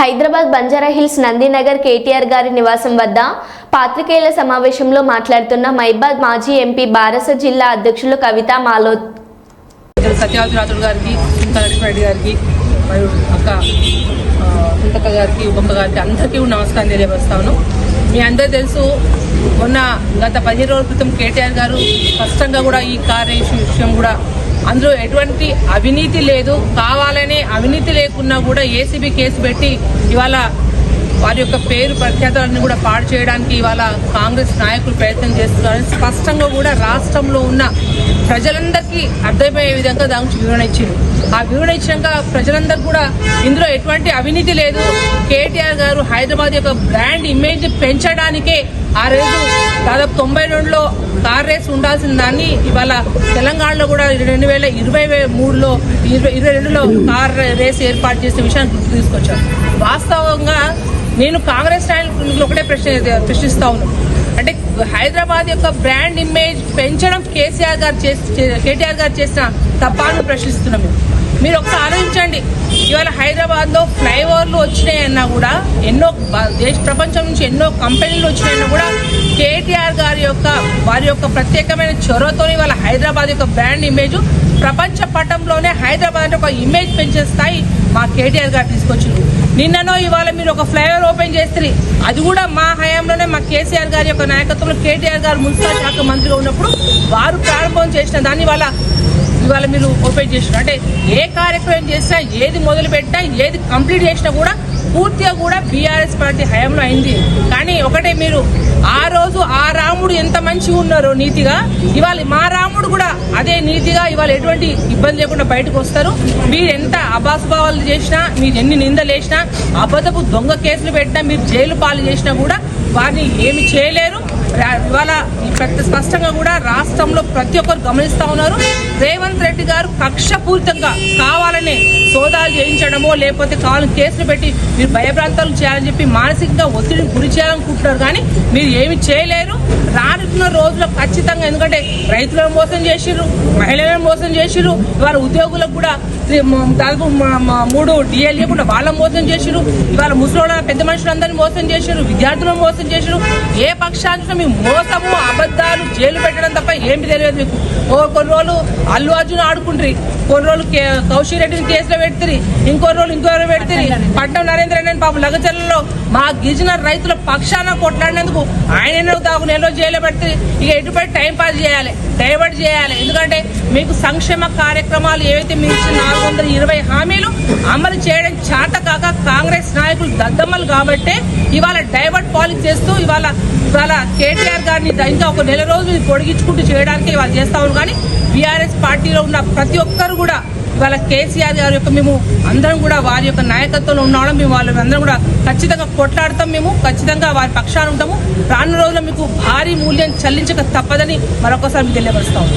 Hyderabad Banjara hills Nandinagar KTR గారి నివాసం వద్ద పాత్రికేయుల సమావేశంలో మాట్లాడుతున్న మైబాద్ మాజీ ఎంపీ బారస జిల్లా అధ్యక్షులు కవిత మాలోత్ ఇక్కడ సత్యవతి గారికి సునీతా గారికి మరియు అక్క ఆ, గారికి ఉపమ్మ గారికి అందరికీ నమస్కారం తెలియపరుస్తాను. మీ అందరూ తెలుసు మొన్న గత పదిహేను రోజుల క్రితం కేటీఆర్ గారు స్పష్టంగా కూడా ఈ కార్ విషయం కూడా అందులో ఎటువంటి అవినీతి లేదు. కావాలనే అవినీతి లేకున్నా కూడా ఏసీబీ కేసు పెట్టి ఇవాళ వారి యొక్క పేరు ప్రఖ్యాతులన్నీ కూడా పాడు చేయడానికి ఇవాళ కాంగ్రెస్ నాయకులు ప్రయత్నం చేస్తున్నారని స్పష్టంగా కూడా రాష్ట్రంలో ఉన్న ప్రజలందరికీ అర్థమయ్యే విధంగా దాని గురించి వివరణ ఇచ్చింది ఆ వివరణ ఇచ్చినాక ప్రజలందరూ కూడా ఇందులో ఎటువంటి అవినీతి లేదు. కేటీఆర్ గారు హైదరాబాద్ యొక్క బ్రాండ్ ఇమేజ్ పెంచడానికే ఆ రోజు దాదాపు తొంభై రెండులో కార్ రేస్ ఉండాల్సిన దాన్ని ఇవాళ తెలంగాణలో కూడా రెండు వేల ఇరవై మూడులో ఇరవై ఇరవై రెండులో కార్ రేస్ ఏర్పాటు చేసే విషయాన్ని గుర్తు తీసుకొచ్చాను వాస్తవంగా నేను కాంగ్రెస్ నాయకులు ఒకటే ప్రశ్న ప్రశ్నిస్తా ఉన్నాను అంటే హైదరాబాద్ యొక్క బ్రాండ్ ఇమేజ్ పెంచడం కేసీఆర్ గారు చేసి కేటీఆర్ గారు చేసిన తప్పాలను ప్రశ్నిస్తున్నాం మేము. మీరు ఒకసారి ఆలోచించండి. ఇవాళ హైదరాబాద్లో ఫ్లైఓవర్లు వచ్చినాయన్నా కూడా ఎన్నో దేశ ప్రపంచం నుంచి ఎన్నో కంపెనీలు వచ్చినాయన్నా కూడా కేటీఆర్ గారి యొక్క వారి యొక్క ప్రత్యేకమైన చొరవతో ఇవాళ హైదరాబాద్ యొక్క బ్రాండ్ ఇమేజ్ ప్రపంచ పటంలోనే హైదరాబాద్ అంటే ఒక ఇమేజ్ పెంచే స్థాయి మా కేటీఆర్ గారు తీసుకొచ్చిండ్రు. నిన్ననో ఇవాళ మీరు ఒక ఫ్లైఓవర్ ఓపెన్ చేస్తారు అది కూడా మా హయాంలోనే మా కేసీఆర్ గారి యొక్క నాయకత్వంలో కేటీఆర్ గారు మున్సిపల్ శాఖ మంత్రిగా ఉన్నప్పుడు వారు ప్రారంభం చేసిన దాన్ని వాళ్ళ ఇవాళ మీరు ఓపెన్ చేసిన అంటే ఏ కార్యక్రమం చేసినా ఏది మొదలు పెట్టినా ఏది కంప్లీట్ చేసినా కూడా పూర్తిగా కూడా బీఆర్ఎస్ పార్టీ హయాంలో అయింది. కానీ ఒకటే మీరు ఆ రోజు ఆ రాముడు ఎంత మంచిగా ఉన్నారో నీతిగా ఇవాళ మా రాముడు కూడా అదే నీతిగా ఇవాళ ఎటువంటి ఇబ్బంది లేకుండా బయటకు వస్తారు. మీరు ఎంత అబాసుభావాలు చేసినా మీరు ఎన్ని నిందలు వేసినా అబద్ధపు దొంగ కేసులు పెట్టినా మీరు జైలు పాలు చేసినా కూడా వారిని ఏమి చేయలేరు. ఇవాళ ప్రతి స్పష్టంగా కూడా రాష్ట్రంలో ప్రతి ఒక్కరు గమనిస్తా ఉన్నారు. రేవంత్ రెడ్డి గారు కక్షపూరితంగా కావాలనే సోదాలు చేయించడమో లేకపోతే కావాలని కేసులు పెట్టి మీరు భయప్రాంతాలు చేయాలని చెప్పి మానసికంగా ఒత్తిడిని గురి చేయాలనుకుంటున్నారు కానీ మీరు ఏమి చేయలేరు. రానున్న రోజుల్లో ఖచ్చితంగా. ఎందుకంటే రైతులను మోసం చేసిరు మహిళలను మోసం చేసిరు ఇవాళ ఉద్యోగులకు కూడా దాదాపు మూడు డిఎల్ కూడా వాళ్ళని మోసం చేసిరు ఇవాళ ముసలి పెద్ద మనుషులందరినీ మోసం చేసిరు విద్యార్థులను మోసం చేసిరు ఏ పక్షాన్ని మీ మోసము అబద్ధాలు జైలు పెట్టడం తప్ప ఏమి తెలియదు మీకు. ఓ కొన్ని రోజులు అల్లు అర్జున్ ఆడుకుంటారు కొన్ని రోజులు కే- కౌశిక్ రెడ్డిని కేసులో పెడుతుంది ఇంకో రోజులు ఇంకో రోజు పెడుతుంది పట్నం నరేంద్ర రెడ్డి పాపం లగచర్లలో మా గిరిజన రైతుల పక్షాన కొట్లాడినందుకు ఆయన ఎన్నో దాకు నెలలో జైలు రాత్రి ఇక ఎటుపడి టైం పాస్ చేయాలి? డైవర్ట్ చేయాలి. ఎందుకంటే మీకు సంక్షేమ కార్యక్రమాలు ఏవైతే మీరు ఇచ్చిన నాలుగు వందల ఇరవై హామీలు అమలు చేయడం చేత కాక కాంగ్రెస్ నాయకులు దద్దమ్మలు కాబట్టే ఇవాళ డైవర్ట్ పాలిస్ చేస్తూ ఇవాళ ఇవాళ కేటీఆర్ గారిని ఇంకా ఒక నెల రోజులు పొడిగించుకుంటూ చేయడానికి ఇవాళ చేస్తా ఉన్నారు. కానీ బీఆర్ఎస్ పార్టీలో ఉన్న ప్రతి ఒక్కరు కూడా ఇవాళ కేసీఆర్ గారి యొక్క మేము అందరం కూడా వారి యొక్క నాయకత్వంలో ఉన్నాడం మేము వాళ్ళు అందరం కూడా ఖచ్చితంగా కొట్లాడతాం మేము. ఖచ్చితంగా వారి పక్షాన ఉంటాము. రానున్న రోజుల్లో మీకు భారీ మూల్యం చెల్లించక తప్పదని మరొకసారి మీకు తెలియపరుస్తాము